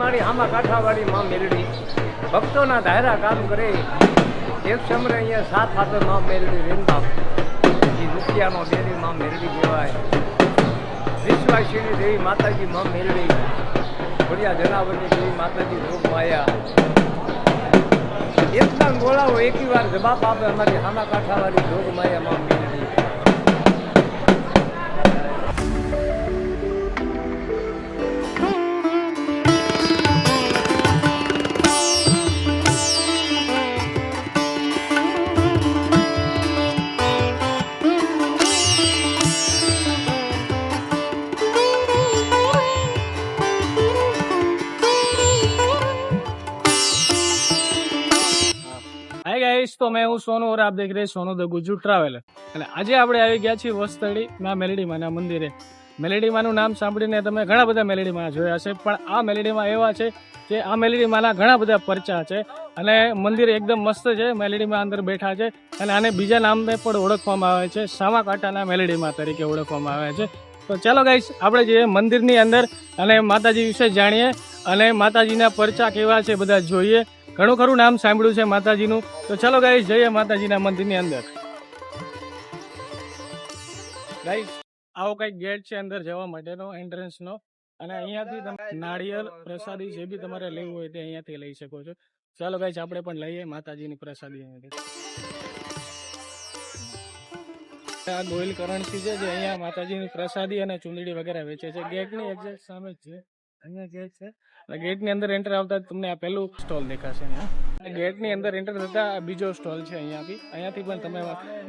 મારી આમાં કાંઠાવાળી માં મેરડી ભક્તોના ધાયરા કામ કરે. એક સમરે અહીંયા સાત હાથે માં મેરડી રેંદા પછી રૂપિયાનો દેવી માં મેરડી કહેવાય વિશ્વાસીની દેવી માતાજી માં મેરડી ભર્યા જનાવરની દેવી માતાજી રૂપ માયા એકદમ ગોળાઓ એકી વાર જવાબ આપે, અમારી હામા કાંઠાવાળી ધોગ માયા માં ગાઈસ તો મેં હું સોનુ और आप देख रहे हैं सोनू द ગુજુ ટ્રાવેલર અને આજે આપણે આવી ગયા છીએ વસ્તડી માં મેલેડીમાના મંદિરે મેલેડીમાનું નામ સાંભળીને તમે ઘણા બધા મેલેડીમાં જોયા હશે પણ આ મેલેડીમાં એવા છે કે આ મેલેડીમાના ઘણા બધા પરચા છે અને મંદિર એકદમ મસ્ત છે મેલેડીમાં અંદર બેઠા છે અને આને બીજા નામે પણ ઓળખવામાં આવે છે સામા કાંટાના મેલેડીમાં તરીકે ઓળખવામાં આવે છે તો ચાલો ગાઈસ આપણે જે મંદિરની અંદર અને માતાજી વિશે જાણીએ અને માતાજીના પરચા કેવા છે બધા જોઈએ ઘણું ખરું નામ સાંભળ્યું છે માતાજીનું. તો ચાલો ગાઈશ જઈએ માતાજીના મંદિરની અંદર. ગાઈશ આવો કંઈક ગેટ છે અંદર જવા માટેનો એન્ટ્રન્સનો અને અહીંયાથી તમે નાળિયેર પ્રસાદી જે બી તમારે લેવું હોય તે અહીંયાથી લઈ શકો છો. ચાલો ગાઈશ આપણે પણ લઈએ માતાજીની પ્રસાદી અહીંયાથી. આ ગોયલ કરણસી છે જે અહીંયા માતાજીની પ્રસાદી અને ચુંદડી વગેરે વેચે છે. ગેટની એક્ઝેક્ટ સામે જ છે. અહીંયા અને ગેટની અંદર એન્ટર આવતા જ તમને આ પહેલું સ્ટોલ દેખાશે અહીંયા. ગેટની અંદર એન્ટર થતા બીજો સ્ટોલ છે અહીંયાથી. અહીંયાથી પણ તમે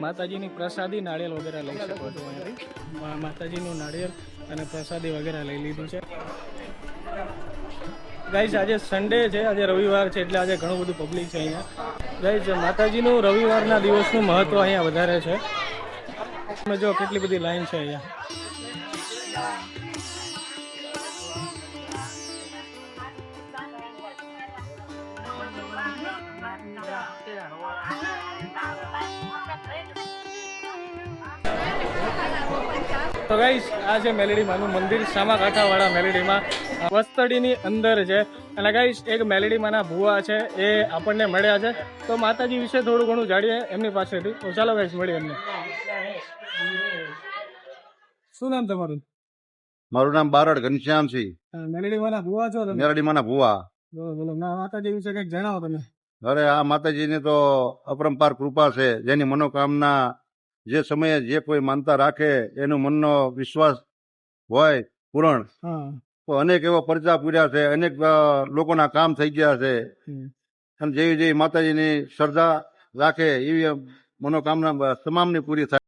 માતાજીની પ્રસાદી નાળિયેર વગેરે લઈ શકો છો અહીંયાથી. માતાજીનું નાળિયેર અને પ્રસાદી વગેરે લઈ લીધું છે. ગાઈઝ આજે સન્ડે છે, આજે રવિવાર છે, એટલે આજે ઘણું બધું પબ્લિક છે અહીંયા. ગાઈઝ માતાજીનું રવિવારના દિવસનું મહત્વ અહીંયા વધારે છે. જો કેટલી બધી લાઈન છે અહીંયા. તો ગાઈશ આ છે મેલેડીમાનું મંદિર સામા કાંઠાવાળા મેલેડીમાં વસ્તડીની અંદર છે. અને ગાઈશ એક મેલેડીમાના ભુવા છે એ આપણને મળ્યા છે. તો માતાજી વિશે થોડું ઘણું જાણીએ એમની પાસેથી. તો ચાલો ગાઈશ મળીએ એમને. શું નામ તમારું? મારું નામ બારડ ઘનશ્યામસિંહ મેલેડીમાના ભુવા છો તમે? મેરડીમાંના ભુવા. બોલો બોલો ના માતાજી વિશે કંઈક જણાવો તમે. અરે આ માતાજીની તો અપરંપાર કૃપા છે. જેની મનોકામના જે સમયે જે કોઈ માનતા રાખે એનું મનનો વિશ્વાસ હોય પૂરણ. અનેક એવા પરચા પૂર્યા છે અનેક લોકોના કામ થઈ ગયા છે. અને જેવી જેવી માતાજીની શ્રદ્ધા રાખે એવી મનોકામના તમામની પૂરી થાય.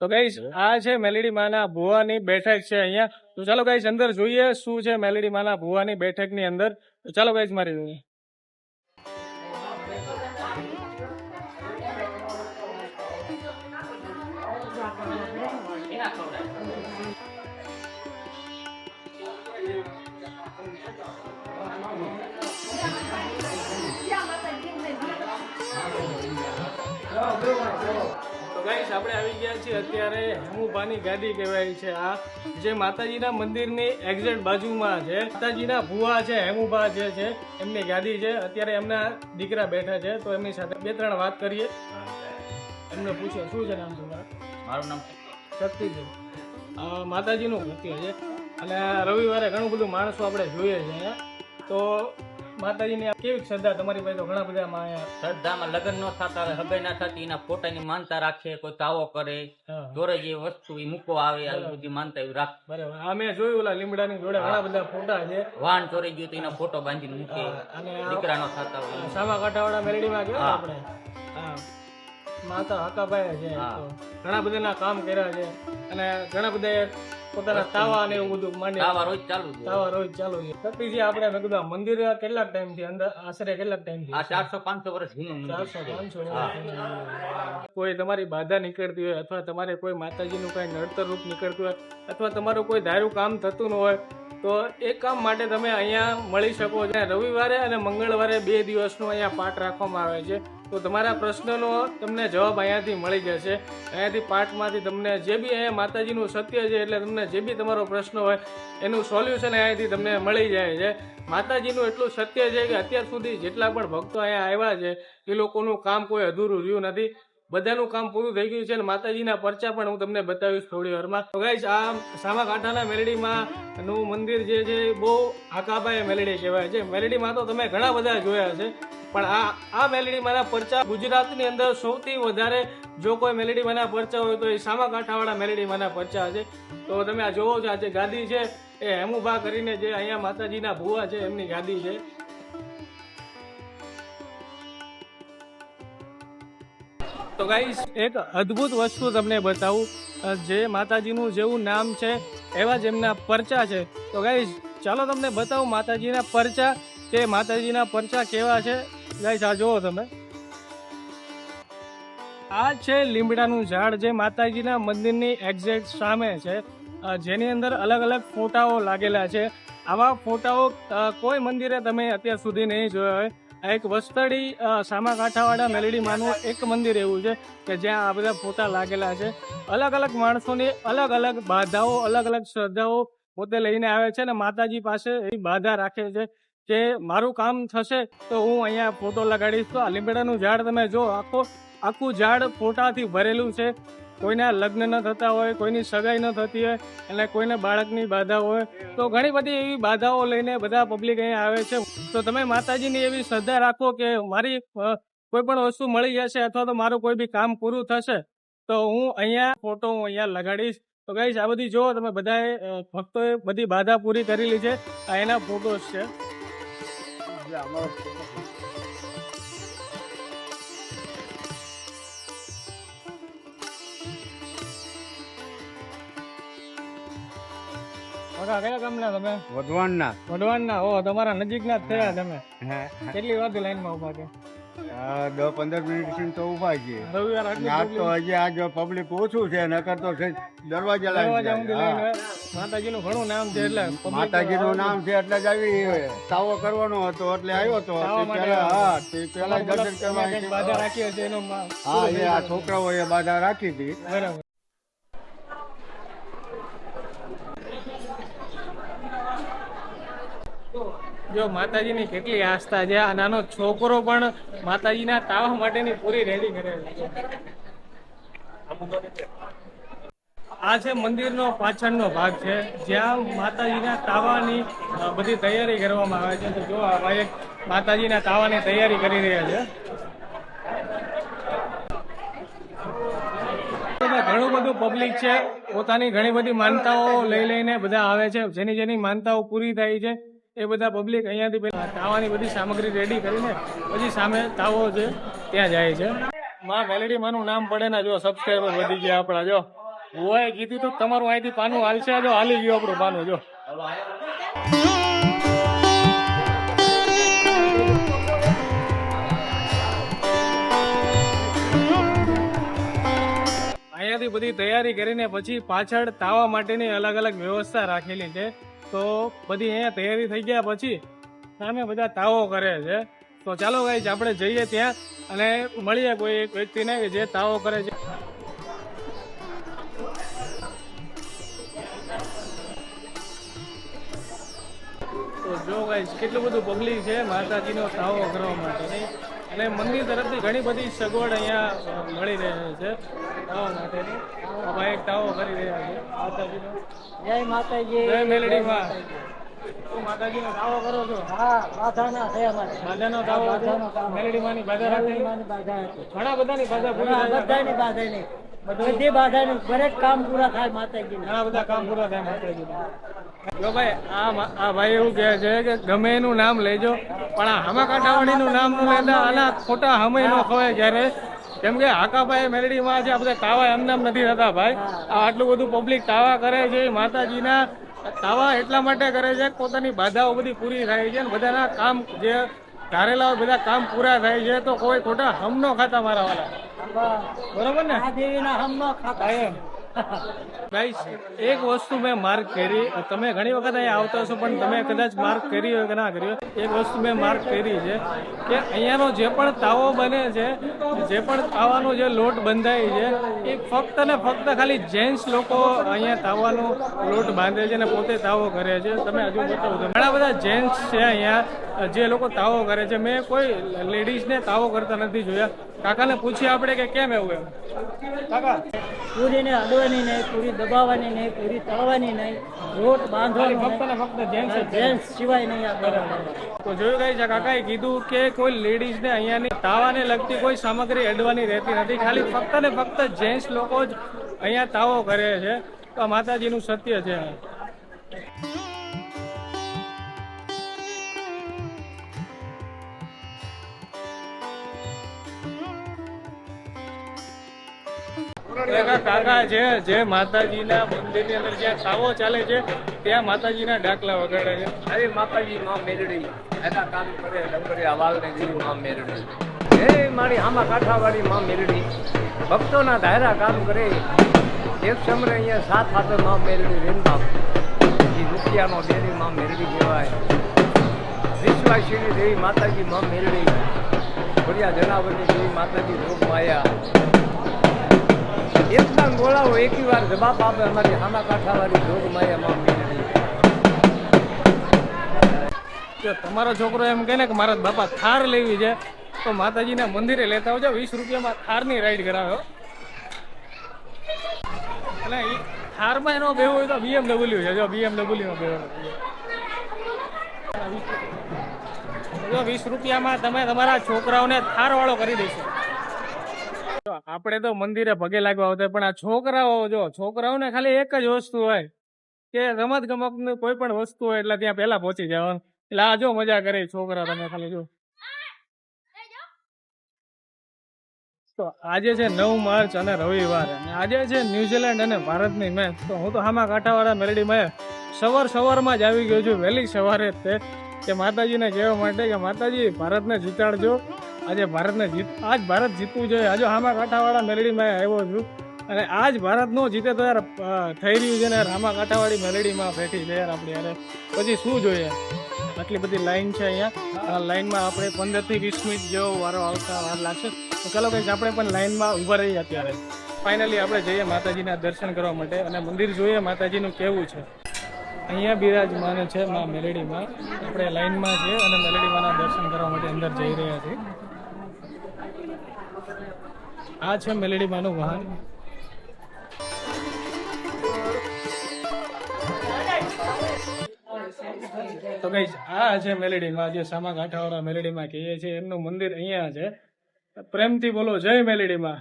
તો ગઈશ આ છે મેલેડી માના ભુવાની બેઠક છે અહીંયા. તો ચાલો ગઈશ અંદર જોઈએ શું છે મેલેડી માના ભુવાની બેઠકની અંદર. તો ચાલો ગઈશ મારી જોઈએ તો ગાઈસ આપણે આવી ગયા છીએ અત્યારે હેમુભાની ગાડી કહેવાય છે આ જે માતાજીના મંદિરની એક્ઝેક્ટ બાજુમાં છે. માતાજીના ભુવા છે હેમુભા જે છે એમની ગાડી છે. અત્યારે એમના દીકરા બેઠા છે તો એમની સાથે બે ત્રણ વાત કરીએ. એમને પૂછે શું છે નામ તમારું? મારું નામ શક્તિ છે માતાજીનું નૃત્ય છે. અને રવિવારે ઘણું બધું માણસો આપણે જોઈએ છે તો માતાજીની કેવી શ્રદ્ધા તમારી પાસે તો ઘણા બધા શ્રદ્ધામાં લગ્ન ન થતા હોય હગાઈ ના થતી એના ફોટાની માનતા રાખે કોઈ તાવો કરે દોરે જે વસ્તુ એ મૂકો આવે આવી બધી માનતા એવું રાખ. બરાબર. આ મેં જોયું ઓલા લીમડાની જોડે ઘણા બધા ફોટા છે. વાહન ચોરી ગયું તો એના ફોટો બાંધીને મૂકે. અને દીકરા નો થતા હોય સામા કાંઠાવાળા મેલડીમાં ગયા. આપણે? હા. માતા હકાભાઈ છે ઘણા બધાના કામ કર્યા છે. અને ઘણા બધા પોતાના તાવા ને એવું બધું માંડી તાવા રોજ ચાલુ તાવા રોજ ચાલુ છે આપણે મેં કીધું મંદિર કેટલાક ટાઈમથી? અંદર આશરે કેટલાક ટાઈમથી? આ ચારસો પાંચસો વર્ષ જૂનું ચારસો પાંચસો કોઈ તમારી બાધા નીકળતી હોય અથવા તમારે કોઈ માતાજીનું કઈ નડતર રૂપ નીકળતું હોય અથવા તમારું કોઈ ધાર્યું કામ થતું ન હોય તો એ કામ માટે તમે અહીંયા મળી શકો છો. રવિવારે અને મંગળવારે બે દિવસનો અહીંયા પાઠ રાખવામાં આવે છે. તો તમારા પ્રશ્નનો તમને જવાબ અહીંયાથી મળી જશે. અહીંયાથી પાઠમાંથી તમને જે બી અહીંયા માતાજીનું સત્ય છે એટલે તમને જે બી તમારો પ્રશ્ન હોય, એનું સોલ્યુશન અહીંયાથી તમને મળી જાય છે. માતાજીનું એટલું સત્ય છે કે અત્યાર સુધી જેટલા પણ ભક્તો અહીંયા આવ્યા છે, એ લોકોનું કામ કોઈ અધૂરું રહ્યું નથી. બધાનું કામ પૂરું થઈ ગયું છે અને માતાજીના પરચા પણ હું તમને બતાવીશ થોડી વારમાં. તો ગાઈશ આ સામાકાંઠાના મેલડીમાં નું મંદિર જે છે બહુ આકાબાએ મેલડી કહેવાય છે. મેલડીમાં તો તમે ઘણા બધા જોયા છે પણ આ આ મેલડીમાંના પરચા ગુજરાતની અંદર સૌથી વધારે જો કોઈ મેલડીમાંના પરચા હોય તો એ સામાકાંઠાવાળા મેલડીમાંના પરચા છે. તો તમે આ જોવો છો, આ જે ગાદી છે, એ હેમુભા કરીને જે અહીંયા માતાજીના ભુવા છે, એમની ગાદી છે. તો ગાઈસ એક અદ્ભુત વસ્તુ તમને બતાવું. જે માતાજીનું જેવું નામ છે, એવા જ એમના પરચા છે. તો ગાઈસ ચાલો તમને બતાવું માતાજીના પરચા. તે માતાજીના પરચા કેવા છે? ગાઈસ આ જુઓ તમે. આ છે લીમડાનું ઝાડ જે માતાજીના મંદિરની એક્ઝેક્ટ સામે છે. જેની અંદર અલગ અલગ ફોટાઓ લાગેલા છે. આવા ફોટાઓ કોઈ મંદિરે તમે અત્યાર સુધી નહીં જોયા હોય. આ એક વસ્તડી અ, સામાકાંઠાવાળા મેલડીમાંનું એક મંદિર એવું છે કે જ્યાં આ બધા ફોટા લાગેલા છે. અલગ અલગ માણસોની અલગ અલગ બાધાઓ અલગ અલગ શ્રદ્ધાઓ પોતે લઈને આવે છે અને માતાજી પાસે એ બાધા રાખે છે કે મારું કામ થશે તો હું અહીંયા ફોટો લગાડીશ. તો આ લીમડાનું ઝાડ તમે જો આખો આખું ઝાડ ફોટાથી ભરેલું છે. કોઈના લગ્ન ન થતા હોય, કોઈની સગાઈ ન થતી હોય અને કોઈને બાળકની બાધા હોય, તો ઘણી બધી એવી બાધાઓ લઈને બધા પબ્લિક અહીંયા આવે છે. તો તમે માતાજીની એવી શ્રદ્ધા રાખો કે મારી કોઈ પણ વસ્તુ મળી જશે અથવા તો મારું કોઈ બી કામ પૂરું થશે, તો હું અહીંયા ફોટો હું અહીંયા લગાડીશ. તો કહીશ આ બધી જુઓ તમે બધાએ ભક્તોએ બધી બાધા પૂરી કરેલી છે. આ એના ફોટોસ છે. કાકા કયા ગામના તમે? વધવાણના વઢવાણના? ઓ તમારા નજીકના જ થયા તમે. કેટલી વાર લાઈનમાં ઊભા છે? દસ પંદર મિનિટ સુધી તો ઊભા છીએ. આજ તો હજી આજ પબ્લિક ઓછું છે નકર તો દરવાજા દરવાજા માતાજીનું ઘણું નામ છે એટલે માતાજીનું નામ છે એટલે જ આવી તાવો કરવાનો હતો એટલે આવ્યો હતો તે. હા તે દર્શન કરવા બાધા રાખી હતી એનું હા એ આ છોકરાઓએ બાધા રાખી હતી. બરાબર. જો માતાજીની કેટલી આસ્થા છે, આ નાનો છોકરો પણ માતાજીના તાવા માટેની પૂરી રેડી કરે આ છે મંદિરનો પાછળનો ભાગ છે, જ્યાં માતાજીના તાવાની બધી તૈયારી કરવામાં આવે છે. તો જો આ ભાઈ માતાજીના તાવાની તૈયારી કરી રહ્યા છે. ઘણું બધું પબ્લિક છે. પોતાની ઘણી બધી માનતાઓ લઈ લઈને બધા આવે છે. જેની જેની માનતાઓ પૂરી થાય છે. એ બધા પબ્લિક અહીંયાથી પહેલાં તાવાની બધી સામગ્રી રેડી કરીને પછી સામે તાવો છે, ત્યાં જાય છે. માં મેલેડી માનું નામ પડે ને જો સબસ્ક્રાઈબર વધી ગયા આપણા, જો. હોય કીધું તો તમારું અહીંથી પાનું હાલશે, જો હાલી ગયું આપણું પાનું, જો. અહીંયાથી બધી તૈયારી કરીને પછી પાછળ તાવા માટેની અલગ અલગ વ્યવસ્થા રાખેલી છે. તો બધી અહીંયા તૈયારી થઈ ગયા પછી સામે બધા તાવો કરે છે. તો ચાલો ગાઈઝ આપણે જઈએ ત્યાં અને મળીએ કોઈ એક વ્યક્તિને કે જે તાવો કરે છે. તો જો ગાઈજ કેટલું બધું પબ્લિક છે માતાજીનો તાવો કરવા માટેની અને મંદિર તરફથી ઘણી બધી સગવડ અહીંયા મળી રહે છે. તાવા માટેની ભાઈ એક તાવો કરી રહ્યા છે. માતાજીનો. જય માતાજી. જય મેલડીમાં તું માતાજીનો દાવો કરો છો? હા બાધાના છે અમારે. બાધાનો તાવો બાધાનો તાવો. મેલડીમાંની બાધા બાધા હતી. ઘણા બધાની બાધા પૂરી. બધાની બાધાની બધી બાધાની દરેક કામ પૂરા થાય માતાજીના. ઘણા બધા કામ પૂરા થાય માતાજીના. જો ભાઈ આ આ ભાઈ એવું કહે છે કે ગમે એનું નામ લેજો પણ આ હામા કાંઠાવાડીનું નામ ન લેતા ખોટા હમે ન ખવાય ક્યારે કેમ કે હાકાભાઈ મેલડીમાં છે આપણે તાવા એમ નામ નથી થતા ભાઈ. આ આટલું બધું પબ્લિક તાવા કરે છે માતાજીના તાવા એટલા માટે કરે છે પોતાની બાધાઓ બધી પૂરી થાય છે અને બધાના કામ જે ધારેલા બધા કામ પૂરા થાય છે તો કોઈ ખોટા હમ નો ખાતા મારા વાળા. બરોબર ને? આ દેવીના હમ નો ખાતા. એમ. ગાઈસ એક વસ્તુ મેં માર્ક કરી. તમે ઘણી વખત અહીંયા આવતા હશો, પણ તમે કદાચ માર્ક કરી હોય કે ના કરી એક વસ્તુ મેં માર્ક કરી છે કે અહીંયાનો જે પણ તાવો બને છે, જે પણ તાવાનો જે લોટ બંધાય છે, એ ફક્ત ને ફક્ત ખાલી જેન્ટ્સ લોકો અહીંયા તાવાનો લોટ બાંધે છે અને પોતે તાવો કરે છે. તમે હજુ બતાવો ઘણા બધા જેન્ટ્સ છે અહીંયા, જે લોકો તાવો કરે છે. મેં કોઈ લેડીઝને તાવો કરતા નથી જોયા. કાકાને પૂછીએ આપણે કે કેમ એવું એમ? કાકા. પૂરીને અડવાની નહીં પૂરી દબાવવાની નહીં પૂરી તળવાની નહીં રોટ બાંધવાનો ને જેન્ટ્સ સિવાય નહીં આ તો જોયું કઈ છે કાકાએ કીધું કે કોઈ લેડીઝને અહીંયાની તાવાને લગતી કોઈ સામગ્રી અડવાની રહેતી નથી. ખાલી ફક્ત ને ફક્ત જેન્ટ્સ લોકો જ અહીંયા તાવો કરે છે. તો માતાજી માતાજીનું સત્ય છે. કાકા છે, જે માતાજીના મંદિરની અંદર જ્યાં સાવો ચાલે છે, ત્યાં માતાજીના ડાકલા વગાડે છે. અરે માતાજી, માં કામ કરે ડંગરે અવાલમાં મેરડી. હે મારી આમાં કાંઠાવાળી માં ભક્તોના ધાયરા કામ કરે. એક સમરે અહીંયા સાત હાથે માં મેરડી બાપ એ રૂપિયાનો દેવી માં મેરડી કહેવાય. વિશ્વાસીની દેવી માતાજી માં મેરડી. ભર્યા જનાવરની દેવી માતાજી રોગ માયા એકના ગોળાઓ એકી વાર જવાબ આપે અમારી હામા કાંઠાવાળી જોગ માયા માં તમારો છોકરો એમ કહે ને કે મારા બાપા થાર લેવી છે, તો માતાજીના મંદિરે લેતા આવજો. વીસ રૂપિયામાં થારની રાઈડ કરાવ્યો એટલે ઈ થારમાં એનો બેહો હોય તો બીએમડબલ્યુ છે. જો બીએમડબલ્યુ બેહો જો વીસ રૂપિયામાં તમે તમારા છોકરાઓને થાર વાળો કરી દેશો. આપણે તો મંદિરે પગે લાગવા આવતા પણ આ છોકરાઓ જો, છોકરાઓને ખાલી એક જ વસ્તુ હોય કે રમત ગમત કોઈ પણ વસ્તુ હોય એટલે ત્યાં પહેલા પહોંચી જવાનું. એટલે આ જો મજા કરે, છોકરા તમે ખાલી જો. તો આજે છે નવ માર્ચ અને રવિવાર અને આજે છે ન્યુઝીલેન્ડ અને ભારતની મેચ. તો હું તો હામા કાંઠાવાળા મેરડી મેં સવાર સવારમાં જ આવી ગયો છું. વહેલી સવારે જ તે, કે માતાજીને કહેવા માટે કે માતાજી, ભારતને જીતાડજો. આજે ભારતને જીત આજ ભારત જીતવું જોઈએ. આજે હામાં કાંઠાવાળા મેલડીમાં આવ્યો છું. અને આજ ભારત નો જીતે તો યાર થઈ રહ્યું છે ને રામા કાંઠાવાળી મેલેડીમાં બેઠી છે યાર આપણે યાર. પછી શું જોઈએ? આટલી બધી લાઈન છે અહીંયા. લાઈનમાં આપણે પંદરથી વીસ મિનિટ જેવો વારો આવતા વાર લાગશે. તો ચાલો કંઈક આપણે પણ લાઈનમાં ઊભા રહીએ અત્યારે. ફાઇનલી આપણે જઈએ માતાજીના દર્શન કરવા માટે અને મંદિર જોઈએ માતાજીનું કેવું છે. અહીંયા બિરાજમાન છે મા મેલેડીમાં. આપણે લાઈનમાં છીએ અને મેલેડીમાંના દર્શન કરવા માટે અંદર જઈ રહ્યા છીએ. આ છે મેલેડીમાંનું વાહન. તો ગઈશ આ છે મેલેડીમાં જે સામા કાંઠાવાળા મેલેડીમાં કહીએ છીએ, એમનું મંદિર અહીંયા છે. પ્રેમથી બોલો, જય મેલેડીમાં.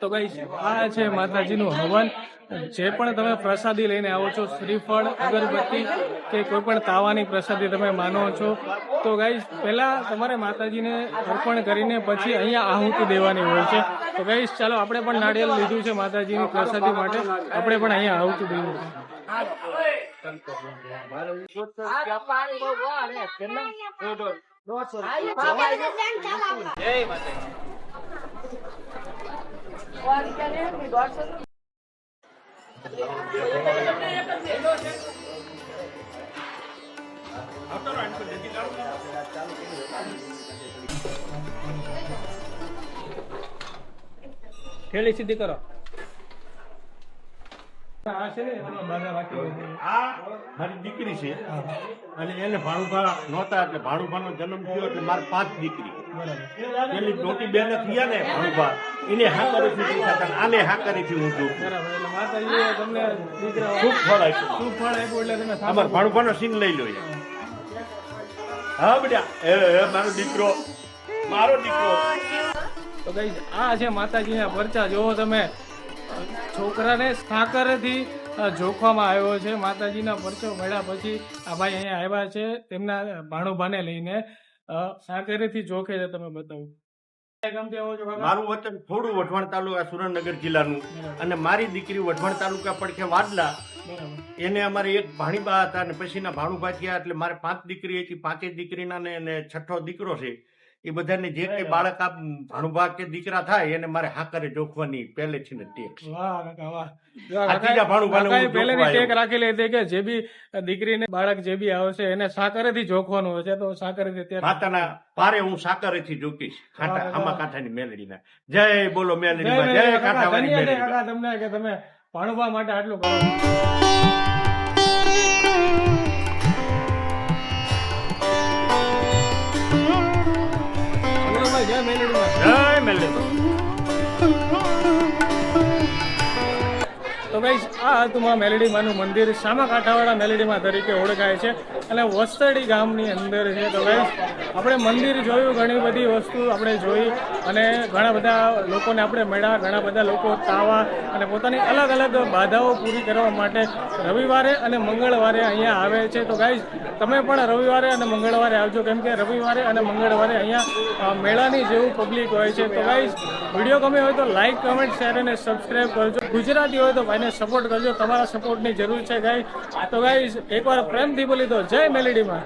તો ગઈ આ છે માતાજીનું હવન. જે પણ તમે પ્રસાદી લઈને આવો છો શ્રીફળ અગરબત્તી કે કોઈ પણ તાવાની પ્રસાદી તમે માનો છો તો ગાઈસ પહેલાં તમારે માતાજીને અર્પણ કરીને પછી અહીંયા આહુતિ દેવાની હોય છે. તો ગાઈસ ચાલો આપણે પણ નાળિયેર લીધું છે માતાજીની પ્રસાદી માટે. આપણે પણ અહીંયા આહુતિ દેવું છે થેલી સીધી કરો. આ છે ને. આ મારી દીકરી છે. અને એને ભાણુભા નહોતા એટલે ભાણુભાનો જન્મ થયો એટલે મારે પાંચ દીકરી. પેલી મોટી બેન થયા ને ભાણુભા. એને હા કરીથી પૂછા હતા આને હા કરીથી હું જોઉં દીકરા ખૂબ ફળ આપ્યું. અમાર. ભાણુભાનો સીન લઈ લો હા બેટા. એ એ, મારો દીકરો. મારો દીકરો. તો ગઈ આ છે માતાજીના પરચા. જોવો તમે. છોકરાને સાકરથી જોખવામાં આવ્યો છે. માતાજીના પરચો મળ્યા પછી આ ભાઈ અહીંયા આવ્યા છે. તેમના ભાણુભાને લઈને સાકરેથી જોખે છે તમે બતાવો. મારું વતન થોડું વઢવાણ તાલુકા સુરેન્દ્રનગર જિલ્લાનું. અને મારી દીકરી વઢવાણ તાલુકા પડખે વાડલા એને અમારે એક ભાણીબા હતા અને પછીના ભાણુભા થયા એટલે મારે પાંચ દીકરી હતી. પાંચે દીકરીના ને છઠ્ઠો દીકરો છે. એ બધાને જે કઈ બાળક આ ભણવા કે દીકરા થાય એને મારે હાકરે જોખવાની પહેલેથી ને ટેક પહેલેથી રાખેલી હતી કે જે બી દીકરીને બાળક જે બી આવશે એને સાકરેથી જોખવાનું હશે તો સાકરેથી માતાના પારે હું સાકરેથી જોકીશ વાહ, આમાં. કાંઠાની મેલડીના. જય બોલો જય મેલડીમાં. જય કાંઠાવાળી મેલડી તમને કે તમે ભણવા માટે આટલું કરો. તો ગાઈસ આ હતું મેલેડીમાનું મંદિર સામા કાંઠાવાળા મેલડીમાં તરીકે ઓળખાય છે અને વસ્તડી ગામની અંદર છે. તો ગાઈસ આપણે મંદિર જોયું, ઘણી બધી વસ્તુ આપણે જોઈ અને ઘણા બધા લોકોને આપણે મળ્યા, ઘણા બધા લોકો તાવા અને પોતાની અલગ અલગ બાધાઓ પૂરી કરવા માટે રવિવારે અને મંગળવારે અહીંયા આવે છે. તો ગાઈસ તમે પણ રવિવારે અને મંગળવારે આવજો. કેમ કે રવિવારે અને મંગળવારે અહીંયા મેળાની જેવું પબ્લિક હોય છે. તો ગાઈસ વીડિયો ગમે હોય તો લાઈક કમેન્ટ શેર અને સબસ્ક્રાઇબ કરજો. ગુજરાતી હોય તો ભાઈને સપોર્ટ કરજો. તમારા સપોર્ટની જરૂર છે ગાઈસ તો ગાઈસ એકવાર પ્રેમથી બોલી દો. જય મેલેડીમાં.